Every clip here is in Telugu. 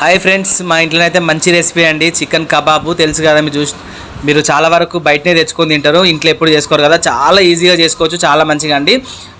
హాయ్ ఫ్రెండ్స్ మా ఇంట్లో అయితే మంచి రెసిపీ అండి. చికెన్ కబాబు తెలుసు కదా మీరు చూసి మీరు చాలా వరకు బయటనే తెచ్చుకొని తింటారు. ఇంట్లో ఎప్పుడు చేసుకోరు కదా. చాలా ఈజీగా చేసుకోవచ్చు. చాలా మంచిగా అండి.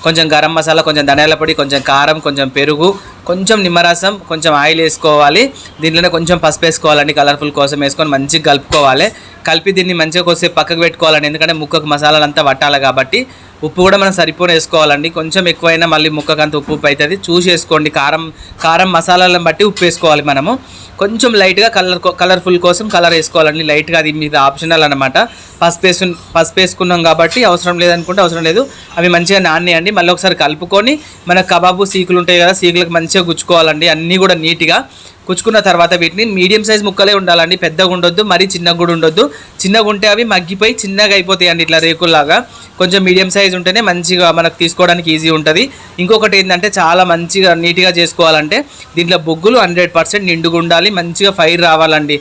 కొంచెం గరం మసాలా కొంచెం ధనియాల పొడి కొంచెం కారం కొంచెం పెరుగు కొంచెం నిమ్మరసం కొంచెం ఆయిల్ వేసుకోవాలి. దీంట్లోనే కొంచెం పసుపు వేసుకోవాలండి. కలర్ఫుల్ కోసం వేసుకొని మంచిగా కలుపుకోవాలి. కలిపి దీన్ని మంచిగా కొద్దిసేపు పక్కకు పెట్టుకోవాలండి. ఎందుకంటే ముక్కకు మసాలాలు అంతా పట్టాలి కాబట్టి ఉప్పు కూడా మనం సరిపోని వేసుకోవాలండి. కొంచెం ఎక్కువైనా మళ్ళీ ముక్కకు అంత ఉప్పు ఉప్పు అవుతుంది. చూసి వేసుకోండి. కారం కారం మసాలాలను బట్టి ఉప్పు వేసుకోవాలి మనము. కొంచెం లైట్గా కలర్ కలర్ఫుల్ కోసం కలర్ వేసుకోవాలండి. లైట్గా అది మీద ఆప్షనల్ అనమాట పసుపు వేసు పసుపు వేసుకున్నాం కాబట్టి అవసరం లేదనుకుంటే అవసరం లేదు. అవి మంచిగా నానేయండి మళ్ళీ ఒకసారి కలుపుకొని మన కబాబు సీకులు ఉంటాయి కదా సీకులకు మంచిగా గుచ్చుకోవాలండి. అన్నీ కూడా నీట్గా కుచ్చుకున్న తర్వాత వీటిని మీడియం సైజ్ ముక్కలే ఉండాలండి. పెద్దగా ఉండొద్దు మరీ చిన్నగా కూడా ఉండొద్దు. చిన్నగా ఉంటే అవి మగ్గిపోయి చిన్నగా అయిపోతాయి అండి ఇట్లా రేకుల్లాగా. కొంచెం మీడియం సైజ్ ఉంటేనే మంచిగా మనకు తీసుకోవడానికి ఈజీ ఉంటుంది. ఇంకొకటి ఏంటంటే చాలా మంచిగా నీట్గా చేసుకోవాలంటే దీంట్లో బొగ్గులు హండ్రెడ్ పర్సెంట్ నిండుగా ఉండాలి మంచిగా ఫైర్ రావాలండి.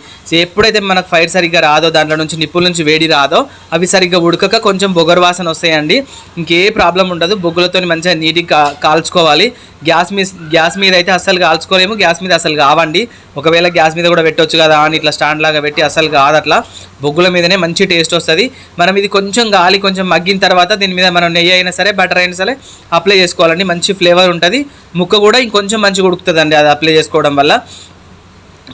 ఎప్పుడైతే మనకు ఫైర్ సరిగ్గా రాదో దాంట్లో నుంచి నిప్పుల నుంచి వేడి రాదో అవి సరిగ్గా ఉడకక కొంచెం బొగరు వాసన వస్తాయండి. ఇంకే ప్రాబ్లం ఉండదు బొగ్గులతో మంచిగా నీట్గా కాల్చుకోవాలి. గ్యాస్ మీద గ్యాస్ మీద అయితే అస్సలు కాల్చుకోలేము గ్యాస్ మీద అసలు కావండి. ఒకవేళ గ్యాస్ మీద కూడా పెట్టవచ్చు కదా అని ఇట్లా స్టాండ్ లాగా పెట్టి అసలు కాదు అట్లా బొగ్గుల మీదనే మంచి టేస్ట్ వస్తుంది. మనం ఇది కొంచెం గాలి కొంచెం మగ్గిన తర్వాత దీని మీద మనం నెయ్యి అయినా సరే బటర్ అయినా సరే అప్లై చేసుకోవాలండి. మంచి ఫ్లేవర్ ఉంటుంది. ముక్క కూడా ఇంకొంచెం మంచిగా ఉడుకుతుందండి అది అప్లై చేసుకోవడం వల్ల.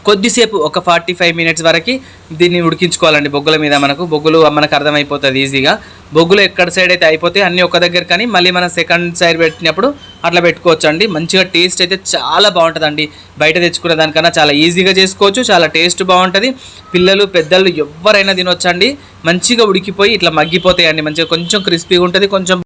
కొద్దిసేపు ఒక ఫార్టీ ఫైవ్ మినిట్స్ వరకు దీన్ని ఉడికించుకోవాలండి బొగ్గుల మీద మనకు. బొగ్గులు మనకు అర్థమైపోతుంది ఈజీగా. బొగ్గులు ఎక్కడ సైడ్ అయితే అయిపోతే అన్నీ ఒక దగ్గర కానీ మళ్ళీ మనం సెకండ్ సైడ్ పెట్టినప్పుడు అట్లా పెట్టుకోవచ్చు అండి మంచిగా టేస్ట్ అయితే చాలా బాగుంటుందండి. బయట తెచ్చుకునే దానికన్నా చాలా ఈజీగా చేసుకోవచ్చు చాలా టేస్ట్ బాగుంటుంది. పిల్లలు పెద్దలు ఎవరైనా తినొచ్చండి. మంచిగా ఉడికిపోయి ఇట్లా మగ్గిపోతాయండి. మంచిగా కొంచెం క్రిస్పీగా ఉంటుంది కొంచెం